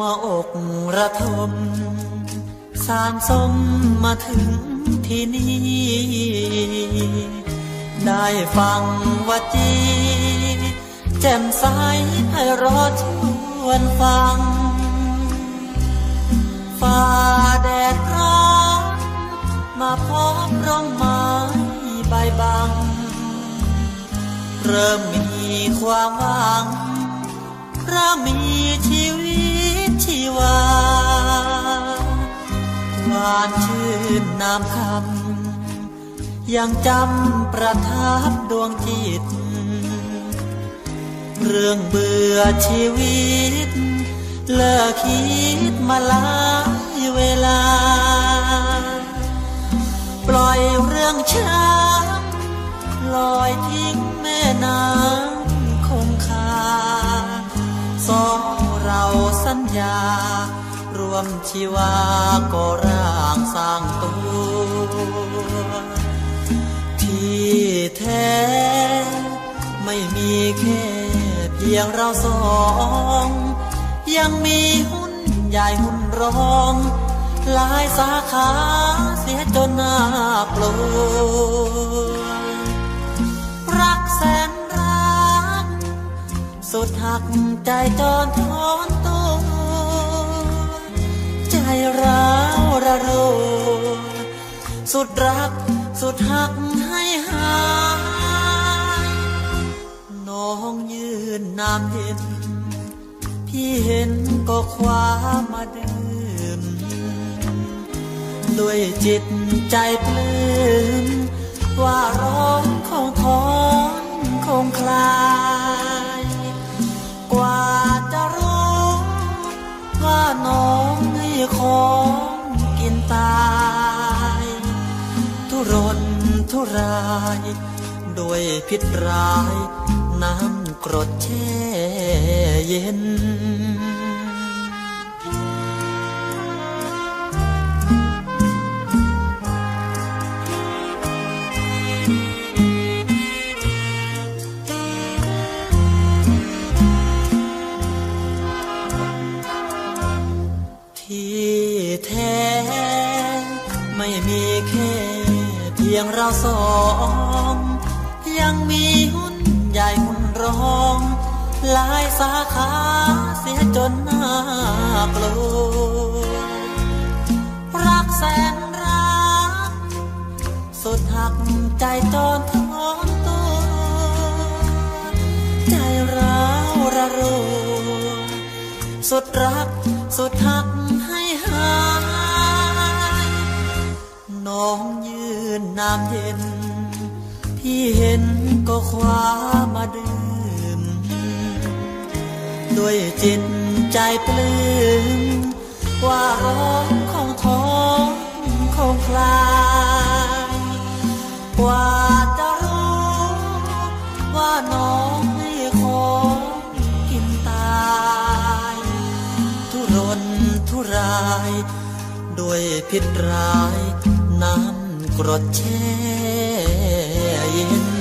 วอกระทม สารสมมาถึงที่นี่ ได้ฟังวจี แจ่มใสให้รอชวนฟังฝ่าแดดร้อนมาพบร่มไม้ใบบัง เริ่มมีความหวังเริ่มมีชีวิต นน้ำคำยังจำประทับดวงจิต เรื่องเบื่อชีวิต เลิกคิดมาหลายเวลา ปล่อยเรื่องช้ำลอยทิ้งแม่น้ำคงคาสองเราสัญญา วมชีวาก็ร่างสร้างตัว ที่แท้ ไม่มีแค่เพียงเราสอง ยังมีหุ้นใหญ่หุ้นรองหลายสาขาเสียจนน่ากลัวรักแสนรัก สุดหักใจจนทน ร้าวระโรสุดรักสุดหักให้หายน้องยืนน้ำเย็น พี่เห็นก็คว้ามาดื่ม ด้วยจิตใจปลื้มว่าร้องของทอนคงคลา รายด้วยพิษร้าย น้ำกรดแช่เย็น ที่แท้ไม่มีแค่ พียงเราสองยังมีหุ้นใหญ่หุ้นรองหลายสาขาเสียจนน่ากลัวรักแสนรัก สุดหักใจจนท้อนตัวใจร้าวระโรสุดรักสุดหักให้หายน้องยื นน้ำเย็น พี่เห็นก็คว้ามาดื่ม ด้วยจิตใจปลื้มว่าร้องของท้องคงคลายกว่าจะรู้ว่าน้องให้ของกินตาย ทุรนทุราย ด้วยพิษร้ายน้ำ กรดแช่เย็น